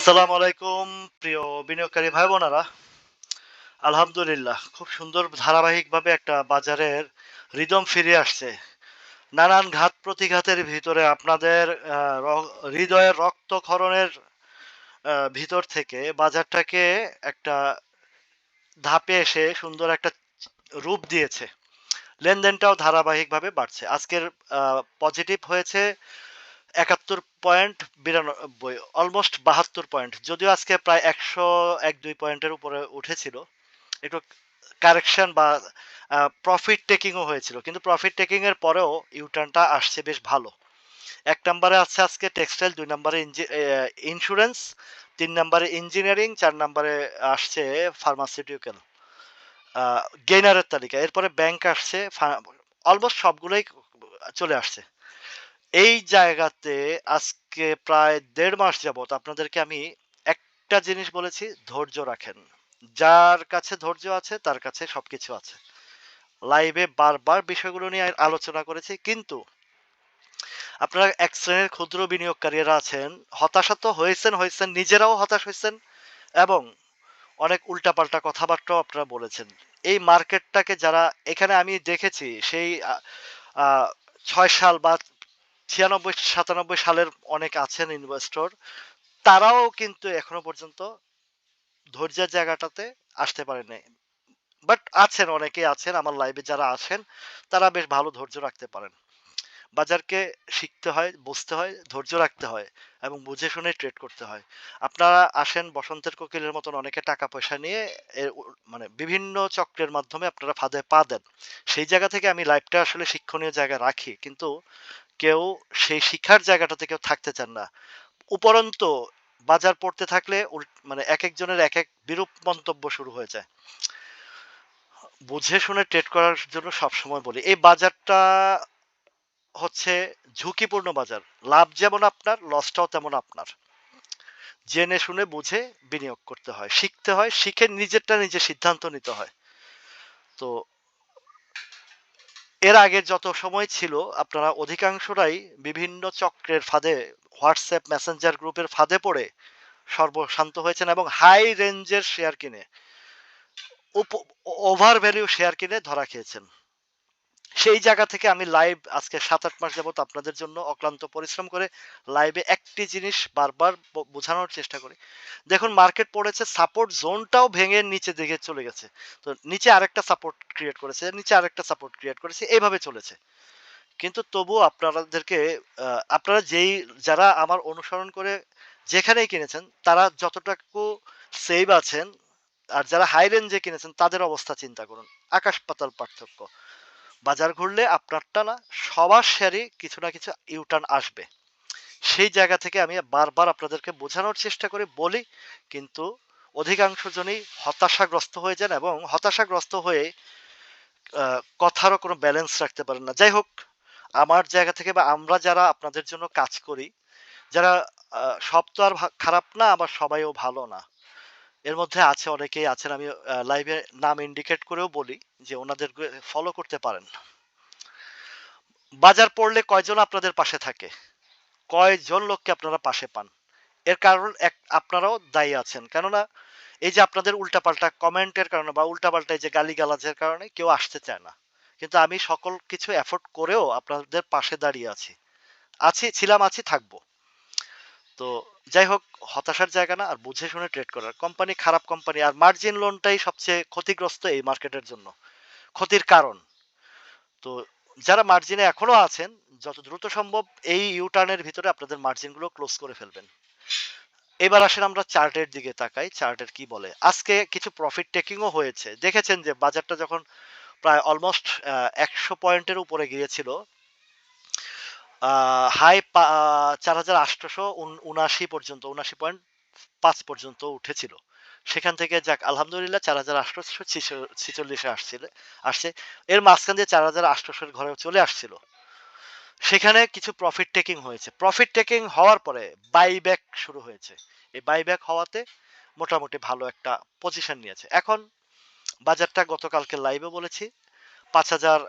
আসসালামু আলাইকুম, প্রিয় বিনিয়োগকারী ভাই বোনেরা আলহামদুলিল্লাহ, খুব সুন্দর ধারাবাহিকভাবে একটা বাজারের রিদম ফিরে আসছে। নানান ঘাত প্রতিঘাতের ভিতরে আপনাদের হৃদয়ের রক্তক্ষরণের ভিতর থেকে বাজারটাকে একটা ধাপে এসে সুন্দর একটা রূপ দিয়েছে। লেনদেনটাও ধারাবাহিকভাবে বাড়ছে। আজকের পজিটিভ হয়েছে। একাত্তর পয়েন্ট বিরানব্বই অলমোস্ট বাহাত্তর পয়েন্ট, যদিও আজকে প্রায় একশো এক দুই পয়েন্টের উপরে উঠেছিল। একটু কারেকশন বা প্রফিট টেকিংও হয়েছিল, কিন্তু প্রফিট টেকিং এর পরেও ইউটার্নটা আসছে বেশ ভালো। এক নম্বরে আছে আজকে টেক্সটাইল দুই নম্বরে ইন্স্যুরেন্স তিন নম্বরে ইঞ্জিনিয়ারিং চার নম্বরে আসছে ফার্মাসিউটিক্যাল গেইনারের তালিকা। এরপরে ব্যাংক আসছে অলমোস্ট সবগুলোই চলে আসছে। এই জায়গাতে আজকে প্রায় দেড় মাস যাবত আপনাদেরকে আমি একটা জিনিস বলেছি, ধৈর্য রাখেন। যার কাছে ধৈর্য আছে, তার কাছে সবকিছু আছে। লাইভে বারবার বিষয়গুলো নিয়ে আলোচনা করেছি, কিন্তু আপনারা এক শ্রেণির ক্ষুদ্র বিনিয়োগকারীরা আছেন, হতাশা তো হয়েছেন হয়েছেন, নিজেরাও হতাশ হয়েছেন এবং অনেক উল্টাপাল্টা কথাবার্তাও আপনারা বলেছেন। এই মার্কেটটাকে যারা এখানে আমি দেখেছি, সেই ছয় সাল বা ছিয়ানব্বই, সাতানব্বই সালের অনেক আছেন ইনভেস্টর তারাও কিন্তু এখনও পর্যন্ত ধৈর্যের জায়গাটাতে আসতে পারেনি। বাট আছেন, অনেকেই আছেন, আমার লাইভে যারা আছেন, তারা বেশ ভালো ধৈর্য রাখতে পারেন। বাজারকে শিখতে হয়, বুঝতে হয়, ধৈর্য রাখতে হয় এবং বুঝে শুনে ট্রেড করতে হয়। আপনারা আসেন বসন্তের কোকিলের মতন অনেকে টাকা পয়সা নিয়ে মানে বিভিন্ন চক্রের মাধ্যমে আপনারা ফাঁদে পা দেন। সেই জায়গা থেকে আমি লাইভটা আসলে শিক্ষণীয় জায়গায় রাখি। কিন্তু কেউ সেই শিক্ষার জায়গাটাতে কেউ থাকতে চান না। উপরন্ত বাজার পড়তে থাকলে মানে এক একজনের এক এক বিরূপ মন্তব্য শুরু হয়ে যায়। বুঝে শুনে ট্রেড করার জন্য সবসময় বলি, এই বাজারটা হচ্ছে ঝুঁকিপূর্ণ বাজার। লাভ যেমন আপনার লসটাও তেমন আপনার। জেনে শুনে বুঝে বিনিয়োগ করতে হয়, শিখতে হয়, শিখে নিজেরটা নিজে সিদ্ধান্ত নিতে হয়। তো এর আগে যত সময় ছিল, আপনারা অধিকাংশরাই বিভিন্ন চক্রের ফাঁদে, হোয়াটসঅ্যাপ মেসেঞ্জার গ্রুপের ফাঁদে পড়ে সর্বশান্ত হয়েছেন এবং হাই রেঞ্জের শেয়ার কিনে ওভার ভ্যালিউ শেয়ার কিনে ধরা খেয়েছেন। সেই জায়গা থেকে আমি লাইভ আজকে সাত আট মাস যাবত আপনাদের জন্য অক্লান্ত পরিশ্রম করে লাইভে একটি জিনিস বারবার বোঝানোর চেষ্টা করি। দেখুন মার্কেট পড়েছে সাপোর্ট জোনটাও ভেঙে নিচে দিকে চলে গেছে। তো নিচে আরেকটা সাপোর্ট ক্রিয়েট করেছে, নিচে আরেকটা সাপোর্ট ক্রিয়েট করেছে এইভাবে চলেছে। কিন্তু তবুও আপনাদেরকে আপনারা যেই, যারা আমার অনুসরণ করে যেখানেই কিনেছেন, তারা যতটুকু সেভ আছেন আর যারা হাই রেঞ্জে কিনেছেন, তাদের অবস্থা চিন্তা করুন। আকাশ পাতাল পার্থক্য। বাজার ঘুরলে আপনারটা না সবার শেয়ারই কিছু না কিছু ইউটার্ন আসবে। সেই জায়গা থেকে আমি বারবার আপনাদেরকে বোঝানোর চেষ্টা করে বলি, কিন্তু অধিকাংশ জনই হতাশাগ্রস্ত হয়ে যান এবং হতাশাগ্রস্ত হয়ে কথারও কোনো ব্যালেন্স রাখতে পারেন না। যাই হোক, আমার জায়গা থেকে বা আমরা যারা আপনাদের জন্য কাজ করি, যারা সব তো আর খারাপ না, আবার সবাইও ভালো না। এর মধ্যে আছে, অনেকেই আছেন, আমি লাইভে নাম ইন্ডিকেট করেও বলি যে ওনাদের ফলো করতে পারেন। বাজার পড়লে কয়জন আপনাদের পাশে থাকে? কয়জন লোককে আপনারা পাশে পান? এর কারণ এক, আপনারাও দায়ী আছেন। কেননা, এই যে আপনাদের উল্টাপাল্টা কমেন্টের কারণে বা উল্টাপাল্টা এই যে গালিগালাজের কারণে কেউ আসতে চায় না। কিন্তু আমি সকল কিছু এফোর্ট করেও আপনাদের পাশে দাঁড়িয়ে আছি। আছি, ছিলাম, আছি, থাকব। তো যাই হোক, হতাশার জায়গা না, আর বুঝে শুনে ট্রেড করার। কোম্পানি খারাপ কোম্পানি আর মার্জিন লোনটাই সবচেয়ে ক্ষতিগ্রস্ত এই মার্কেটের জন্য। ক্ষতির কারণ। তো যারা মার্জিনে এখনও আছেন, যত দ্রুত সম্ভব এই ইউটার্নের ভিতরে আপনাদের মার্জিনগুলো ক্লোজ করে ফেলবেন। এবার আসেন আমরা চার্টের দিকে তাকাই। চার্টের কি বলে? আজকে কিছু প্রফিট টেকিংও হয়েছে। দেখেছেন যে বাজারটা যখন প্রায় অলমোস্ট একশো পয়েন্টের উপরে গিয়েছিল হাই চার হাজার আটশোশো উনাশি পর্যন্ত, উনাশি পয়েন্ট পাঁচ পর্যন্ত উঠেছিল। সেখান থেকে যাক, আলহামদুলিল্লাহ চার হাজার আটশোশো ছিচল্লিশে আসছিল, আসছে। এর মাঝখান দিয়ে চার হাজার আটশোশোর ঘরে চলে আসছিল। সেখানে কিছু প্রফিট টেকিং হয়েছে। প্রফিট টেকিং হওয়ার পরে বাইব্যাক শুরু হয়েছে। এই বাইব্যাক হওয়াতে মোটামুটি ভালো একটা পজিশন নিয়েছে। এখন বাজারটা গতকালকে লাইভে বলেছি, পাঁচ হাজার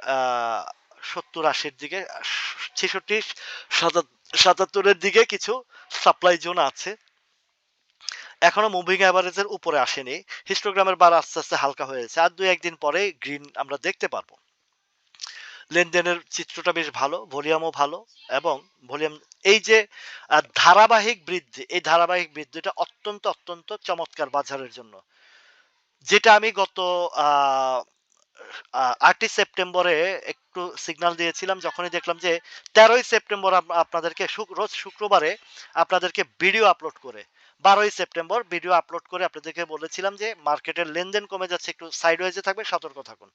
সত্তর আশির দিকে, ছেষট্টি সাতাত্তরের দিকে কিছু সাপ্লাই জোন আছে। এখনও মুভিং অ্যাভারেজের উপরে আসেনি। হিস্টোগ্রামের বার আস্তে আস্তে হালকা হয়েছে। আর দুই একদিন পরে গ্রিন আমরা দেখতে পারব। লেনদেনের চিত্রটা বেশ ভালো ভলিউমও ভালো, এবং ভলিউম এই যে ধারাবাহিক বৃদ্ধি, এই ধারাবাহিক বৃদ্ধিটা অত্যন্ত অত্যন্ত চমৎকার বাজারের জন্য। যেটা আমি গত আটই সেপ্টেম্বরে একটু সিগন্যাল দিয়েছিলাম, যখনই দেখলাম যে তেরোই সেপ্টেম্বর আপনাদেরকে রোজ শুক্রবারে আপনাদেরকে ভিডিও আপলোড করে। বারোই সেপ্টেম্বর ভিডিও আপলোড করে আপনাদেরকে বলেছিলাম যে মার্কেটের লেনদেন কমে যাচ্ছে, একটু সাইডওয়েজে থাকবে সতর্ক থাকুন।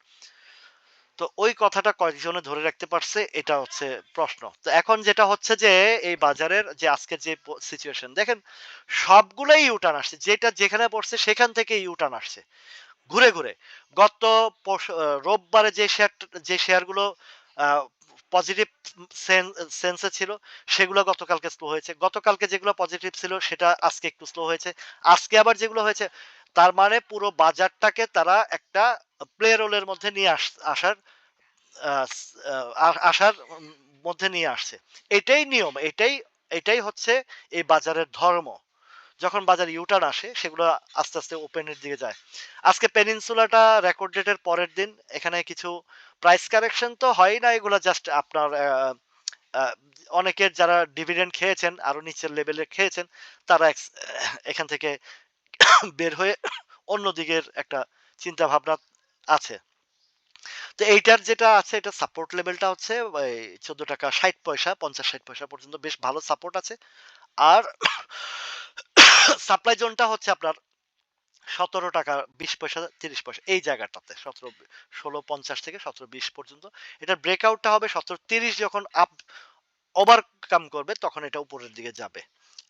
তো ওই কথাটা কয়েকজনে ধরে রাখতে পারছে, এটা হচ্ছে প্রশ্ন। তো এখন যেটা হচ্ছে যে এই বাজারের যে আজকে যে সিচুয়েশন দেখেন সবগুলোই ইউটার্ন আসছে, যেটা যেখানে পড়ছে সেখান থেকে ইউটার্ন আসছে। ঘুরে ঘুরে। গত রোববারে যে শেয়ার যে শেয়ারগুলো পজিটিভ সেন্সে ছিল, সেগুলো গতকালকে স্লো হয়েছে। গতকালকে যেগুলো পজিটিভ ছিল, সেটা আজকে একটু স্লো হয়েছে। আজকে আবার যেগুলো হয়েছে, তার মানে পুরো বাজারটাকে তারা একটা প্লে রোলের মধ্যে নিয়ে আস, আসার আসার মধ্যে নিয়ে আসছে। এটাই নিয়ম, এটাই এটাই হচ্ছে এই বাজারের ধর্ম। যখন বাজার ইউটার্ন আসে, সেগুলো আস্তে আস্তে ওপেনের দিকে যায়। আজকে পেনিনসুলাটা রেকর্ড ডেটের পরের দিন, এখানে কিছু প্রাইস কারেকশন তো হয় না, এগুলো জাস্ট আপনার অনেকের যারা ডিভিডেন্ড খেয়েছেন, আরও নিচের লেভেলে খেয়েছেন, তারা এখান থেকে বের হয়ে অন্য দিকের একটা চিন্তা ভাবনা আছে। তো এইটার যেটা আছে, এটা সাপোর্ট লেভেলটা হচ্ছে, ওই চোদ্দ টাকা ষাট পয়সা, পঞ্চাশ ষাট পয়সা পর্যন্ত বেশ ভালো সাপোর্ট আছে। আর সাপ্লাই জোনটা হচ্ছে আপনার সতেরো টাকা বিশ পয়সা, তিরিশ পয়সা, এই জায়গাটাতে সতেরো, ষোলো, পঞ্চাশ থেকে সতেরো, বিশ পর্যন্ত। এটার ব্রেকআউটটা হবে সতেরো, তিরিশ যখন আপ ওভারকাম করবে, তখন এটা উপরের দিকে যাবে।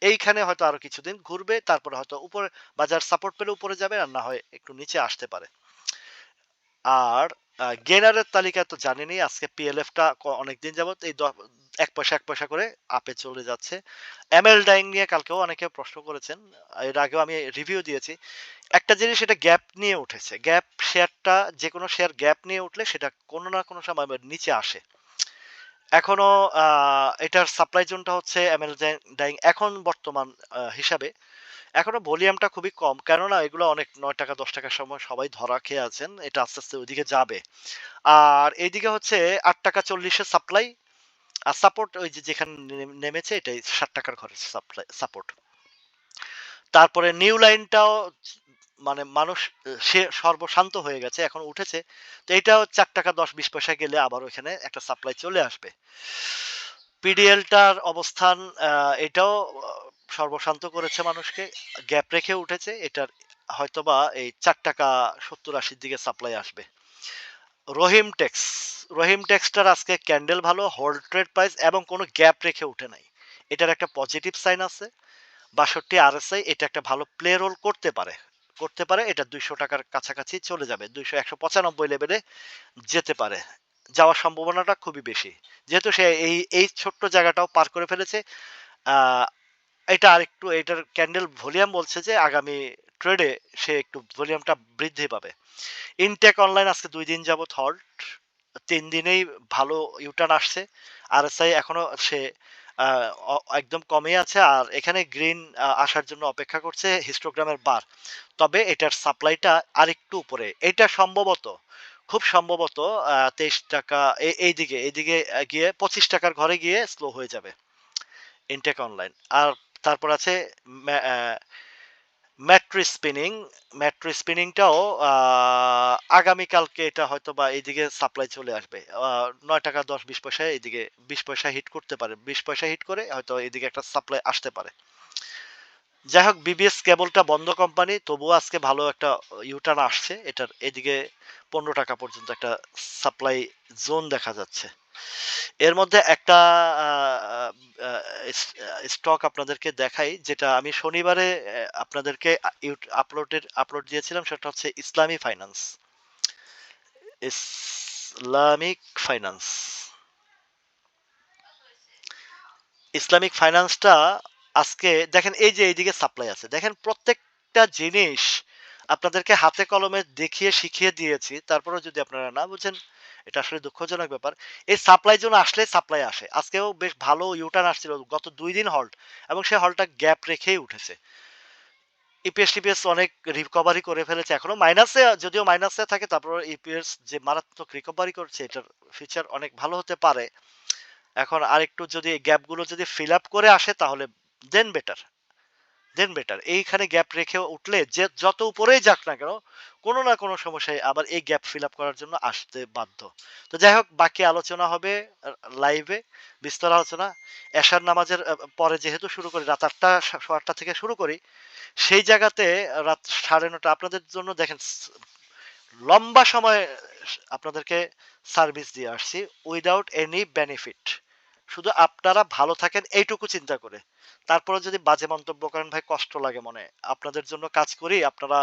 এইখানে হয়তো আরও কিছুদিন ঘুরবে, তারপরে হয়তো উপরে, বাজার সাপোর্ট পেলে উপরে যাবে, আর না হয় একটু নিচে আসতে পারে। আর গেনারের তালিকা তো জানেনই আজকে পিএলএফটা অনেকদিন যাবত এই এক পয়সা এক পয়সা করে আপে চলে যাচ্ছে। এমএল ডাইং নিয়ে কালকেও অনেকে প্রশ্ন করেছেন। এর আগেও আমি রিভিউ দিয়েছি। একটা জিনিস এটা গ্যাপ নিয়ে উঠেছে। গ্যাপ শেয়ারটা যে কোনো শেয়ার গ্যাপ নিয়ে উঠলে সেটা কোনো না কোনো সময় নিচে আসে। এখনও এটার সাপ্লাই জোনটা হচ্ছে এমএল ডাইং এখন বর্তমান হিসাবে। এখনও ভলিউমটা খুবই কম। কেননা এগুলো অনেক নয় টাকা, দশ টাকার সময় সবাই ধরা খেয়ে আছেন। এটা আস্তে আস্তে ওইদিকে যাবে। আর এইদিকে হচ্ছে আট টাকা চল্লিশের সাপ্লাই আর সাপোর্ট ওই যে যেখানে নেম- নেমেছে এটাই ষাট টাকার ঘরে সাপোর্ট তারপরে নিউ লাইনটাও মানে মানুষ, সে সর্বশান্ত হয়ে গেছে, এখন উঠেছে। তো এটাও চার টাকা দশ, বিশ পয়সা গেলে আবার ওইখানে একটা সাপ্লাই চলে আসবে। পিডিএলটার অবস্থান এটাও সর্বশান্ত করেছে মানুষকে। গ্যাপ রেখে উঠেছে, এটার হয়তোবা এই চার টাকা সত্তর আশির দিকে সাপ্লাই আসবে। রহিম টেক্স রহিম টেক্সটার আজকে ক্যান্ডেল ভালো হোল্ড ট্রেড প্রাইস এবং কোনো গ্যাপ রেখে উঠে নাই। এটার একটা পজিটিভ সাইন আছে। বাষট্টি আর আরএসআই এটা একটা ভালো প্লে রোল করতে পারে। করতে পারে, এটা দুইশো টাকার কাছাকাছি চলে যাবে, দুইশো একশো পঁচানব্বই লেভেলে যেতে পারে। যাওয়ার সম্ভাবনাটা খুবই বেশি। যেহেতু সে এই এই ছোট্ট জায়গাটাও পার করে ফেলেছে এটা আরেকটু, এটার ক্যান্ডেল ভলিউম বলছে যে আগামী ট্রেডে সে একটু ভলিউমটা বৃদ্ধি পাবে। ইনটেক অনলাইন আজকে দুই দিন যাবত হল্ট তিন দিনেই ভালো ইউটার্ন আসছে। আরএসআই এখনও সে একদম কমে আছে আর এখানে গ্রিন আসার জন্য অপেক্ষা করছে হিস্টোগ্রামের বার তবে এটার সাপ্লাইটা আরেকটু উপরে। এটা সম্ভবত, খুব সম্ভবত তেইশ টাকা, এ- এইদিকে এইদিকে গিয়ে পঁচিশ টাকার ঘরে গিয়ে স্লো হয়ে যাবে। ইনটেক অনলাইন আর তারপর আছে ম্যাট্রি স্পিনিং ম্যাট্রি স্পিনিংটাও আগামীকালকে এটা হয়তো বা এইদিকে সাপ্লাই চলে আসবে। নয় টাকা দশ, বিশ পয়সা এইদিকে, বিশ পয়সা হিট করতে পারে। বিশ পয়সা হিট করে হয়তো এইদিকে একটা সাপ্লাই আসতে পারে। যাই হোক বিবিএস কেবলটা বন্ধ কোম্পানি, তবুও আজকে ভালো একটা ইউটার্ন আসছে। এটার এদিকে পনেরো টাকা পর্যন্ত একটা সাপ্লাই জোন দেখা যাচ্ছে। এর মধ্যে একটা স্টক আপনাদেরকে দেখাই, যেটা আমি শনিবারে আপনাদেরকে আপলোডের আপলোড দিয়েছিলাম, সেটা হচ্ছে ইসলামী ফাইন্যান্স ইসলামিক ফাইন্যান্স ইসলামিক ফাইন্যান্সটা আজকে, দেখেন, এই যে এইদিকে সাপ্লাই আছে। দেখেন, প্রত্যেকটা জিনিস আপনাদেরকে হাতে কলমে দেখিয়ে, শিখিয়ে দিয়েছি। তারপরেও যদি আপনারা না বুঝেন এটা আসলে দুঃখজনক ব্যাপার। এই সাপ্লাই জন্য আসলে সাপ্লাই আসে। আজকেও বেশ ভালো ইউটার্ন আসছিল। গত দুই দিন হল্ট এবং সে হলটা গ্যাপ রেখেই উঠেছে। ইপিএস টিপিএস অনেক রিকভারি করে ফেলেছে এখনও। মাইনাসে যদিও মাইনাসে থাকে, তারপর ইপিএস যে মারাত্মক রিকভারি করছে, এটার ফিচার অনেক ভালো হতে পারে। এখন আরেকটু যদি গ্যাপগুলো যদি ফিল আপ করে আসে, তাহলে দেন বেটার দেন বেটার এইখানে গ্যাপ রেখে উঠলে যে, যত উপরেই যাক না কেন কোনো না কোনো সমস্যায় আবার এই গ্যাপ ফিল আপ করার জন্য আসতে বাধ্য। তো যাই হোক, বাকি আলোচনা হবে লাইভে বিস্তর আলোচনা। এশার নামাজের পরে যেহেতু শুরু করি, রাত আটটা আটটা থেকে শুরু করি, সেই জায়গাতে রাত সাড়ে নটা, আপনাদের জন্য দেখেন লম্বা সময়, আপনাদেরকে সার্ভিস দিয়ে আসছি উইদাউট এনি বেনিফিট শুধু আপনারা ভালো থাকেন, এইটুকু চিন্তা করে। তারপরে যদি বাজে মন্তব্য করেন ভাই, কষ্ট লাগে মনে। আপনাদের জন্য কাজ করি, আপনারা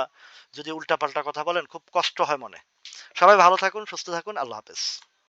যদি উল্টাপাল্টা কথা বলেন, খুব কষ্ট হয় মনে। সবাই ভালো থাকুন, সুস্থ থাকুন, আল্লাহ হাফেজ।